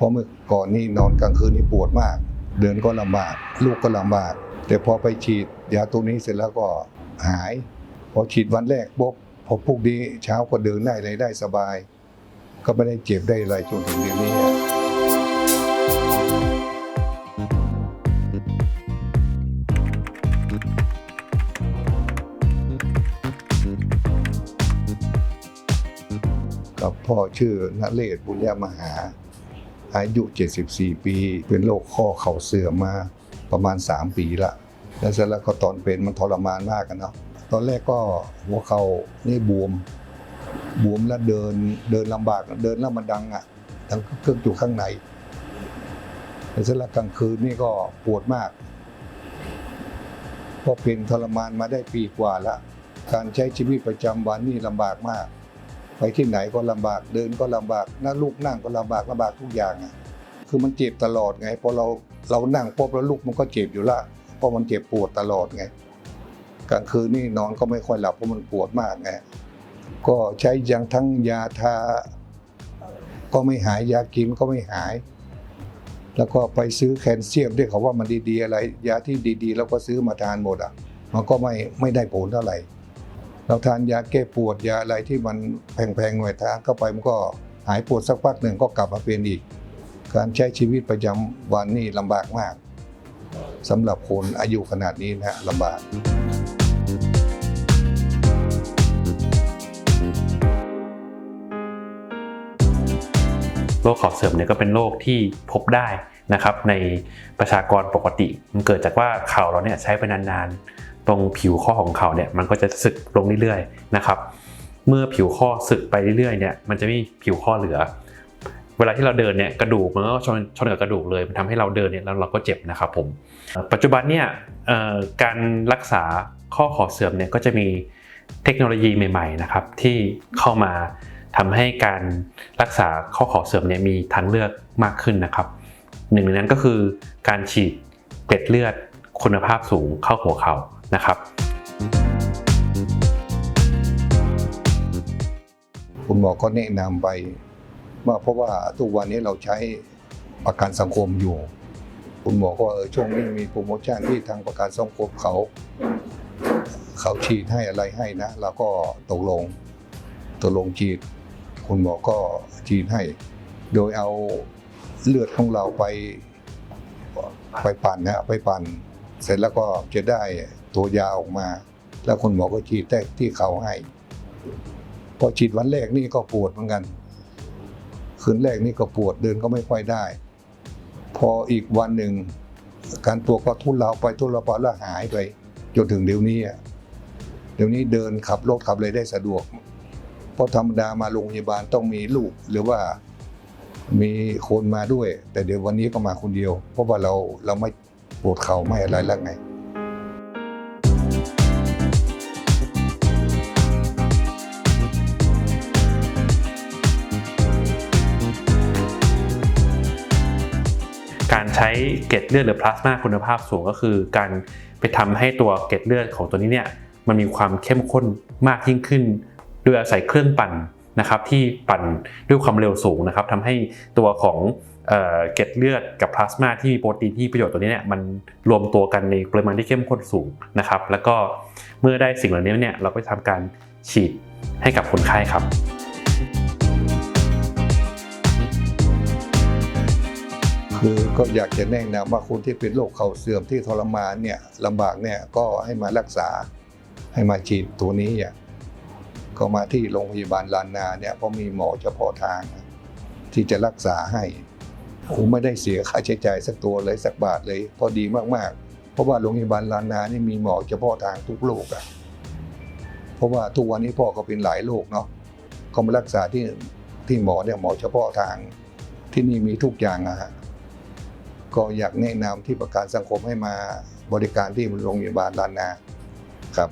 เพราะเมื่อก่อนนี่นอนกลางคืนนี่ปวดมาก เดินก็ลำบากลูกก็ลำบาก แต่พอไปฉีดยาตัวนี้เสร็จแล้วก็หาย พอฉีดวันแรกปุ๊บพอพวกนี้เช้าก็เดินได้เลยได้สบาย ก็ไม่ได้เจ็บได้อะไรจนถึงเดี๋ยวนี้กับพ่อชื่อนเรศบุญญามหา อายุ 74 ปี เป็นโรคข้อเข่าเสื่อมมาประมาณ 3 ปีละ แล้วเสร็จแล้วก็ตอนเป็นมันทรมานมากกันเนาะ ตอนแรกก็หัวเข่านี่บวม บวมแล้วเดินเดินลำบากเดินแล้วมันดังอะดังเครื่องอยู่ข้างในแล้วเสร็จแล้วกลางคืนนี่ก็ปวดมากพอเป็นทรมานมาได้ปีกว่าละ การใช้ชีวิตประจำวันนี่ลำบากมาก ไปที่ไหนก็ลำบากเดินก็ลำบากนั่งลูกนั่งก็ลำบากลำบากทุกอย่างอะคือมันเจ็บตลอดไงพอเราเรานั่งปุ๊บแล้วลูกมันก็เจ็บอยู่ละเพราะมันเจ็บปวดตลอดไงกลางคืนนี่นอนก็ไม่ค่อยหลับเพราะมันปวดมากไงก็ใช้ยังทั้งยาทา ก็ไม่หายยากินก็ไม่หาย แล้วก็ไปซื้อแคลเซียมที่เขาว่ามันดีๆอะไร ยาที่ดีๆ แล้วก็ซื้อมาทานหมดอะ มันก็ไม่ไม่ได้ผลเท่าไหร่ เราทานยาแก้ปวดยาอะไรที่มันแพงๆหน่อยทานเข้าไปมันก็หายปวดสักพักหนึ่งก็กลับมาเป็นอีก การใช้ชีวิตประจำวันนี่ลำบากมากสำหรับคนอายุขนาดนี้นะฮะลำบากโรคข่าเสื่อมเนี่ยก็เป็นโรคที่พบได้นะครับในประชากรปกติ มันเกิดจากว่าเข่าเราเนี่ยใช้ไปนานๆ ตรงผิวข้อของเข่าเนี่ยมันก็จะสึกลงเรื่อยๆนะครับ เมื่อผิวข้อสึกไปเรื่อยๆเนี่ยมันจะไม่มีผิวข้อเหลือ เวลาที่เราเดินเนี่ยกระดูกมันก็ชนชนกับกระดูกเลยมันทำให้เราเดินเนี่ยแล้วเราก็เจ็บนะครับผมปัจจุบันเนี่ยการรักษาข้อข่าเสื่อมเนี่ยก็จะมีเทคโนโลยีใหม่ๆนะครับที่เข้ามาทำให้การรักษาข้อข่าเสื่อมเนี่ยมีทางเลือกมากขึ้นนะครับหนึ่งในนั้นก็คือการฉีดเกล็ดเลือดคุณภาพสูงเข้าหัวเข่า นะครับ คุณหมอก็แนะนำไปว่าเพราะว่าทุกวันนี้เราใช้ประกันสังคมอยู่ คุณหมอก็เออช่วงนี้มีโปรโมชั่นที่ทางประกันสังคมเขา เขาฉีดให้อะไรให้นะเราก็ตกลงตกลงฉีด คุณหมอก็ฉีดให้ โดยเอาเลือดของเราไปไปปั่นนะไปปั่น เสร็จแล้วก็จะได้ตัวยาออกมา แล้วคุณหมอก็ฉีดแต่ที่เขาให้ พอฉีดวันแรกนี่ก็ปวดเหมือนกัน คืนแรกนี่ก็ปวดเดินก็ไม่ค่อยได้ พออีกวันหนึ่งการปวดก็ทุเลาไปทุเลาไปแล้วหายไป จนถึงเดี๋ยวนี้เดี๋ยวนี้เดินขับรถขับอะไรได้สะดวก เพราะธรรมดามาโรงพยาบาลต้องมีลูกหรือว่ามีคนมาด้วย แต่เดี๋ยววันนี้ก็มาคนเดียว เพราะว่าเราเราไม่ ปวดเข่าไม่อะไรแล้วไงการใช้เกล็ดเลือดหรือพลาสมาคุณภาพสูงก็คือ การไปทำให้ตัวเกล็ดเลือดของตัวนี้เนี่ยมันมีความเข้มข้นมากยิ่งขึ้น โดยอาศัยเครื่องปั่น นะครับที่ปั่นด้วยความเร็วสูงนะครับทำให้ตัวของเกล็ดเลือดกับพลาสมาที่มีโปรตีนที่ประโยชน์ตัวนี้เนี่ยมันรวมตัวกันในปริมาณที่เข้มข้นสูงนะครับ แล้วก็เมื่อได้สิ่งเหล่านี้เนี่ยเราก็จะทำการฉีดให้กับคนไข้ครับคือก็อยากจะแนะนำว่าคนที่เป็นโรคเข่าเสื่อมที่ทรมานเนี่ยลำบากเนี่ยก็ให้มารักษาให้มาฉีดตัวนี้อะ ก็มาที่โรงพยาบาลลานนาเนี่ยเพราะมีหมอเฉพาะทาง ที่จะรักษาให้ผมไม่ได้เสียค่าใช้จ่ายสักตัวเลยสักบาทเลย พอดีมากๆ เพราะว่าโรงพยาบาลลานนานี่มีหมอเฉพาะทางทุกโรคอะเพราะว่าทุกวันนี้พ่อก็เป็นหลายโรคเนาะเขามารักษาที่ที่หมอเนี่ยหมอเฉพาะทางที่นี่มีทุกอย่างอะฮะก็อยากแนะนำที่ประกันสังคมให้มาบริการที่โรงพยาบาลลานนาครับ